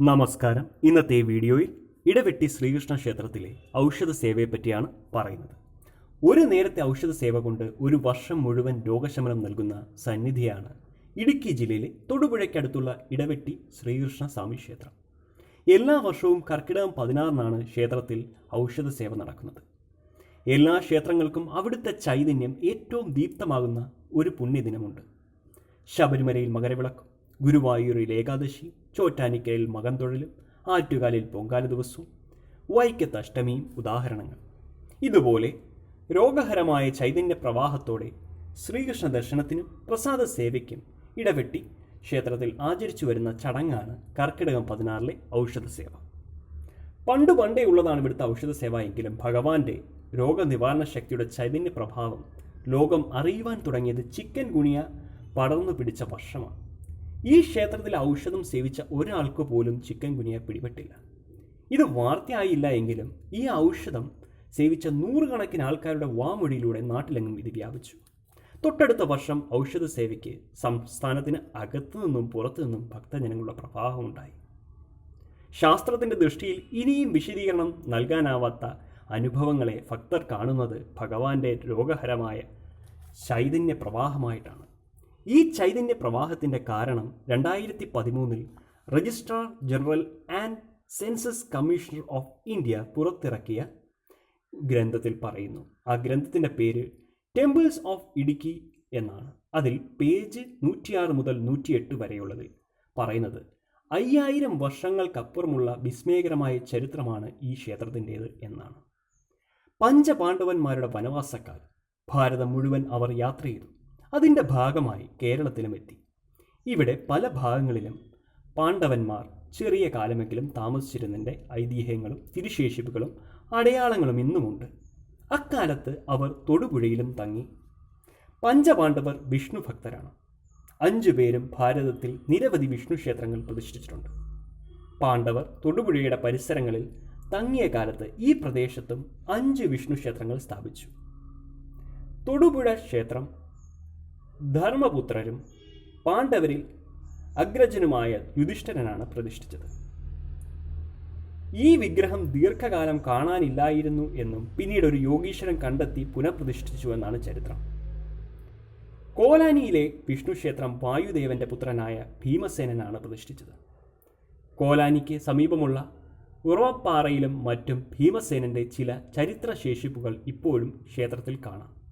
നമസ്കാരം. ഇന്നത്തെ വീഡിയോയിൽ ഇടവെട്ടി ശ്രീകൃഷ്ണ ക്ഷേത്രത്തിലെ ഔഷധ സേവയെ പറ്റിയാണ് പറയുന്നത്. ഒരു നേരത്തെ ഔഷധ സേവ കൊണ്ട് ഒരു വർഷം മുഴുവൻ രോഗശമനം നൽകുന്ന സന്നിധിയാണ് ഇടുക്കി ജില്ലയിലെ തൊടുപുഴയ്ക്കടുത്തുള്ള ഇടവെട്ടി ശ്രീകൃഷ്ണ സ്വാമി ക്ഷേത്രം. എല്ലാ വർഷവും കർക്കിടകം പതിനാറിനാണ് ക്ഷേത്രത്തിൽ ഔഷധ സേവ നടക്കുന്നത്. എല്ലാ ക്ഷേത്രങ്ങൾക്കും അവിടുത്തെ ചൈതന്യം ഏറ്റവും ദീപ്തമാകുന്ന ഒരു പുണ്യദിനമുണ്ട്. ശബരിമലയിൽ മകരവിളക്ക് ഗുരുവായൂരിൽ ഏകാദശി ചോറ്റാനിക്കലിൽ മകൻ തൊഴിലും ആറ്റുകാലിൽ പൊങ്കാല ദിവസവും വൈക്കത്ത് അഷ്ടമിയും ഉദാഹരണങ്ങൾ. ഇതുപോലെ രോഗഹരമായ ചൈതന്യ പ്രവാഹത്തോടെ ശ്രീകൃഷ്ണ ദർശനത്തിനും പ്രസാദ സേവയ്ക്കും ഇടവെട്ടി ക്ഷേത്രത്തിൽ ആചരിച്ചു വരുന്ന ചടങ്ങാണ് കർക്കിടകം പതിനാറിലെ ഔഷധ സേവ പണ്ട് പണ്ടേ ഉള്ളതാണ് ഇവിടുത്തെ ഔഷധ സേവ എങ്കിലും ഭഗവാന്റെ രോഗനിവാരണ ശക്തിയുടെ ചൈതന്യ പ്രഭാവം ലോകം അറിയുവാൻ തുടങ്ങിയത് ചിക്കൻ ഗുണിയ പടർന്നു പിടിച്ച വർഷമാണ്. ഈ ക്ഷേത്രത്തിൽ ഔഷധം സേവിച്ച ഒരാൾക്ക് പോലും ചിക്കൻ ഗുനിയ പിടിപെട്ടില്ല. ഇത് വാർത്തയായില്ല എങ്കിലും ഈ ഔഷധം സേവിച്ച നൂറുകണക്കിന് ആൾക്കാരുടെ വാമൊഴിയിലൂടെ നാട്ടിലെങ്ങും ഇത് വ്യാപിച്ചു. തൊട്ടടുത്ത വർഷം ഔഷധ സേവയ്ക്ക് സംസ്ഥാനത്തിന് അകത്തു നിന്നും പുറത്തു നിന്നും ഭക്തജനങ്ങളുടെ പ്രവാഹമുണ്ടായി ശാസ്ത്രത്തിന്റെ ദൃഷ്ടിയിൽ ഇനിയും വിശദീകരണം നൽകാനാവാത്ത അനുഭവങ്ങളെ ഭക്തർ കാണുന്നത് ഭഗവാന്റെ രോഗഹരമായ ചൈതന്യ പ്രവാഹമായിട്ടാണ് ഈ ചൈതന്യ പ്രവാഹത്തിന്റെ കാരണം രണ്ടായിരത്തി പതിമൂന്നിൽ registrar general and census commissioner of India പുറത്തിറക്കിയ ഗ്രന്ഥത്തിൽ പറയുന്നു. ആ ഗ്രന്ഥത്തിന്റെ പേര് ടെമ്പിൾസ് ഓഫ് ഇടുക്കി എന്നാണ്. അതിൽ പേജ് നൂറ്റിയാറ് മുതൽ നൂറ്റിയെട്ട് വരെയുള്ളതിൽ പറയുന്നത് അയ്യായിരം വർഷങ്ങൾക്കപ്പുറമുള്ള വിസ്മയകരമായ ചരിത്രമാണ് ഈ ക്ഷേത്രത്തിന്റേത് എന്നാണ്. പഞ്ചപാണ്ഡവന്മാരുടെ വനവാസക്കാലം ഭാരതം മുഴുവൻ അവർ യാത്ര ചെയ്തു. അതിന്റെ ഭാഗമായി കേരളത്തിലും എത്തി ഇവിടെ പല ഭാഗങ്ങളിലും പാണ്ഡവന്മാർ ചെറിയ കാലമെങ്കിലും താമസിച്ചിരുന്നതിന്റെ ഐതിഹ്യങ്ങളും തിരുശേഷിപ്പുകളും അടയാളങ്ങളും ഇന്നുമുണ്ട്. അക്കാലത്ത് അവർ തൊടുപുഴയിലും തങ്ങി. പഞ്ചപാണ്ഡവർ വിഷ്ണു ഭക്തരാണ്. അഞ്ചു പേരും ഭാരതത്തിൽ നിരവധി വിഷ്ണു ക്ഷേത്രങ്ങൾ പ്രതിഷ്ഠിച്ചിട്ടുണ്ട്. പാണ്ഡവർ തൊടുപുഴയുടെ പരിസരങ്ങളിൽ തങ്ങിയ കാലത്ത് ഈ പ്രദേശത്തും അഞ്ച് വിഷ്ണു ക്ഷേത്രങ്ങൾ സ്ഥാപിച്ചു. തൊടുപുഴ ക്ഷേത്രം ധർമ്മപുത്രരും പാണ്ഡവരിൽ അഗ്രജനുമായ യുധിഷ്ഠിരനാണ് പ്രതിഷ്ഠിച്ചത്. ഈ വിഗ്രഹം ദീർഘകാലം കാണാനില്ലായിരുന്നു എന്നും പിന്നീട് ഒരു യോഗീശ്വരൻ കണ്ടെത്തി പുനഃപ്രതിഷ്ഠിച്ചു എന്നാണ് ചരിത്രം. കോലാനിയിലെ വിഷ്ണുക്ഷേത്രം വായുദേവന്റെ പുത്രനായ ഭീമസേനനാണ് പ്രതിഷ്ഠിച്ചത്. കോലാനിക്ക് സമീപമുള്ള ഉറവപ്പാറയിലും മറ്റും ഭീമസേനന്റെ ചില ചരിത്രശേഷിപ്പുകൾ ഇപ്പോഴും ക്ഷേത്രത്തിൽ കാണാം.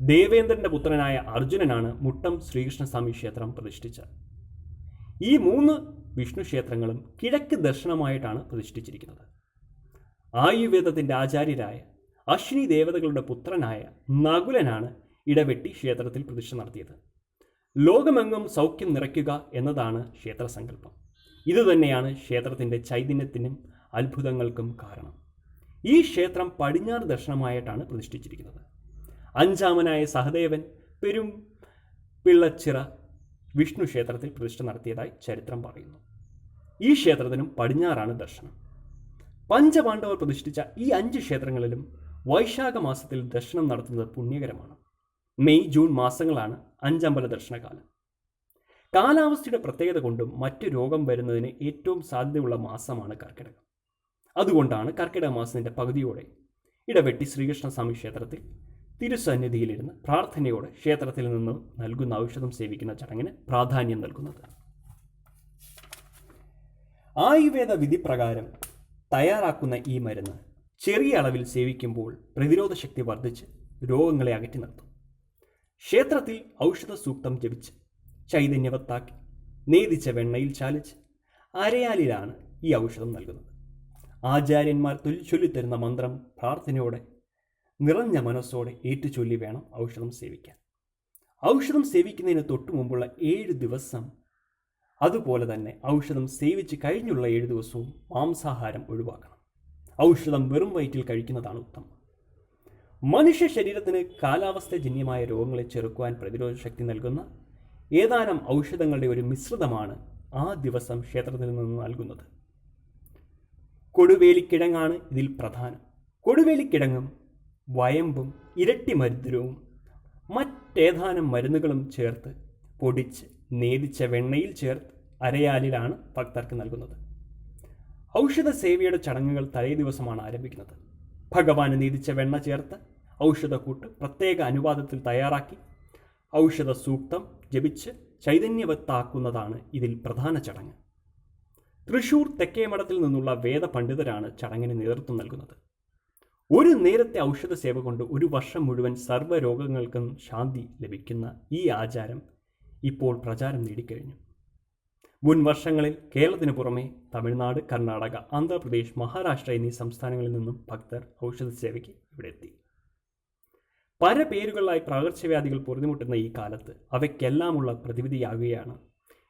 ദേവേന്ദ്രന്റെ പുത്രനായ അർജുനനാണ് മുട്ടം ശ്രീകൃഷ്ണസ്വാമി ക്ഷേത്രം പ്രതിഷ്ഠിച്ചത്. ഈ മൂന്ന് വിഷ്ണു ക്ഷേത്രങ്ങളും കിഴക്ക് ദർശനമായിട്ടാണ് പ്രതിഷ്ഠിച്ചിരിക്കുന്നത്. ആയുർവേദത്തിന്റെ ആചാര്യരായ അശ്വിനി ദേവതകളുടെ പുത്രനായ നകുലനാണ് ഇടവെട്ടി ക്ഷേത്രത്തിൽ പ്രതിഷ്ഠ നടത്തിയത്. ലോകമെങ്ങും സൗഖ്യം നിറയ്ക്കുക എന്നതാണ് ക്ഷേത്രസങ്കല്പം. ഇതുതന്നെയാണ് ക്ഷേത്രത്തിന്റെ ചൈതന്യത്തിനും അത്ഭുതങ്ങൾക്കും കാരണം. ഈ ക്ഷേത്രം പടിഞ്ഞാറ് ദർശനമായിട്ടാണ് പ്രതിഷ്ഠിച്ചിരിക്കുന്നത്. അഞ്ചാമനായ സഹദേവൻ പെരും പിള്ളച്ചിറ വിഷ്ണു ക്ഷേത്രത്തിൽ പ്രതിഷ്ഠ നടത്തിയതായി ചരിത്രം പറയുന്നു. ഈ ക്ഷേത്രത്തിനും പടിഞ്ഞാറാണ് ദർശനം. പഞ്ചപാണ്ഡവർ പ്രതിഷ്ഠിച്ച ഈ അഞ്ച് ക്ഷേത്രങ്ങളിലും വൈശാഖ മാസത്തിൽ ദർശനം നടത്തുന്നത് പുണ്യകരമാണ്. May June മാസങ്ങളാണ് അഞ്ചമ്പല ദർശനകാലം. കാലാവസ്ഥയുടെ പ്രത്യേകത കൊണ്ടും മറ്റു രോഗം വരുന്നതിന് ഏറ്റവും സാധ്യതയുള്ള മാസമാണ് കർക്കിടകം. അതുകൊണ്ടാണ് കർക്കിടക മാസത്തിന്റെ പകുതിയോടെ ഇടവെട്ടി ശ്രീകൃഷ്ണസ്വാമി ക്ഷേത്രത്തിൽ തിരുസന്നിധിയിലിരുന്ന് പ്രാർത്ഥനയോടെ ക്ഷേത്രത്തിൽ നിന്ന് നൽകുന്ന ഔഷധം സേവിക്കുന്ന ചടങ്ങിന് പ്രാധാന്യം നൽകുന്നത്. ആയുർവേദ വിധി പ്രകാരം തയ്യാറാക്കുന്ന ഈ മരുന്ന് ചെറിയ അളവിൽ സേവിക്കുമ്പോൾ പ്രതിരോധ ശക്തി വർദ്ധിച്ച് രോഗങ്ങളെ അകറ്റി നിർത്തും. ക്ഷേത്രത്തിൽ ഔഷധ സൂക്തം ജപിച്ച് ചൈതന്യവത്താക്കി നേതിച്ച വെണ്ണയിൽ ചാലിച്ച് അരയാലിലാണ് ഈ ഔഷധം നൽകുന്നത്. ആചാര്യന്മാർ ചൊല്ലിത്തരുന്ന മന്ത്രം പ്രാർത്ഥനയോടെ നിറഞ്ഞ മനസ്സോടെ ഏറ്റുചൊല്ലി വേണം ഔഷധം സേവിക്കാൻ. ഔഷധം സേവിക്കുന്നതിന് തൊട്ടു മുമ്പുള്ള ഏഴ് ദിവസം അതുപോലെ തന്നെ ഔഷധം സേവിച്ച് കഴിഞ്ഞുള്ള ഏഴ് ദിവസവും മാംസാഹാരം ഒഴിവാക്കണം. ഔഷധം വെറും വയറ്റിൽ കഴിക്കുന്നതാണ് ഉത്തമം. മനുഷ്യ ശരീരത്തിന് കാലാവസ്ഥജന്യമായ രോഗങ്ങളെ ചെറുക്കുവാൻ പ്രതിരോധ ശക്തി നൽകുന്ന ഏതാനും ഔഷധങ്ങളുടെ ഒരു മിശ്രിതമാണ് ആ ദിവസം ക്ഷേത്രത്തിൽ നിന്ന് നൽകുന്നത്. കൊടുവേലിക്കിഴങ്ങാണ് ഇതിൽ പ്രധാനം. കൊടുവേലിക്കിഴങ്ങും വയമ്പും ഇരട്ടി മരുദ്രവും മറ്റേതാനും മരുന്നുകളും ചേർത്ത് പൊടിച്ച് നേദിച്ച വെണ്ണയിൽ ചേർത്ത് അരയാലിലാണ് ഭക്തർക്ക് നൽകുന്നത്. ഔഷധ സേവയുടെ ചടങ്ങുകൾ തലേ ദിവസമാണ് ആരംഭിക്കുന്നത്. ഭഗവാന് നീതിച്ച വെണ്ണ ചേർത്ത് ഔഷധക്കൂട്ട് പ്രത്യേക അനുവാദത്തിൽ തയ്യാറാക്കി ഔഷധ സൂക്തം ജപിച്ച് ചൈതന്യവത്താക്കുന്നതാണ് ഇതിൽ പ്രധാന ചടങ്ങ്. തൃശൂർ തെക്കേമഠത്തിൽ നിന്നുള്ള വേദപണ്ഡിതരാണ് ചടങ്ങിന് നേതൃത്വം നൽകുന്നത്. ഒരു നേരത്തെ ഔഷധ സേവ കൊണ്ട് ഒരു വർഷം മുഴുവൻ സർവരോഗങ്ങൾക്കും ശാന്തി ലഭിക്കുന്ന ഈ ആചാരം ഇപ്പോൾ പ്രചാരം നേടിക്കഴിഞ്ഞു. മുൻ വർഷങ്ങളിൽ കേരളത്തിന് പുറമെ തമിഴ്നാട് കർണാടക ആന്ധ്രാപ്രദേശ് മഹാരാഷ്ട്ര എന്നീ സംസ്ഥാനങ്ങളിൽ നിന്നും ഭക്തർ ഔഷധ സേവയ്ക്ക് ഇവിടെ എത്തി. പല പേരുകളിലായി പകർച്ചവ്യാധികൾ പൊറുതിമുട്ടുന്ന ഈ കാലത്ത് അവയ്ക്കെല്ലാമുള്ള പ്രതിവിധിയാകുകയാണ്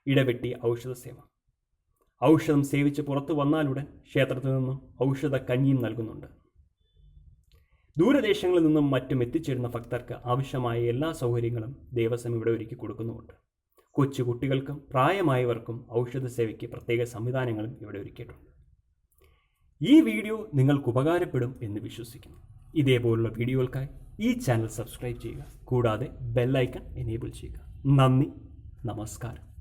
ഇടവെട്ടി ഔഷധ സേവ ഔഷധം സേവിച്ച് പുറത്തു വന്നാലുടൻ ക്ഷേത്രത്തിൽ നിന്നും ഔഷധ കഞ്ഞിയും നൽകുന്നുണ്ട്. ദൂരദേശങ്ങളിൽ നിന്നും മറ്റും എത്തിച്ചേരുന്ന ഭക്തർക്ക് ആവശ്യമായ എല്ലാ സൗകര്യങ്ങളും ദേവസ്വം ഇവിടെ ഒരുക്കി കൊടുക്കുന്നുമുണ്ട്. കൊച്ചു കുട്ടികൾക്കും പ്രായമായവർക്കും ഔഷധ സേവയ്ക്ക് പ്രത്യേക സംവിധാനങ്ങളും ഇവിടെ ഒരുക്കിയിട്ടുണ്ട്. ഈ വീഡിയോ നിങ്ങൾക്ക് ഉപകാരപ്പെടും എന്ന് വിശ്വസിക്കുന്നു. ഇതേപോലുള്ള വീഡിയോകൾക്കായി ഈ ചാനൽ സബ്സ്ക്രൈബ് ചെയ്യുക. കൂടാതെ ബെല്ലൈക്കൺ എനേബിൾ ചെയ്യുക. നന്ദി. നമസ്കാരം.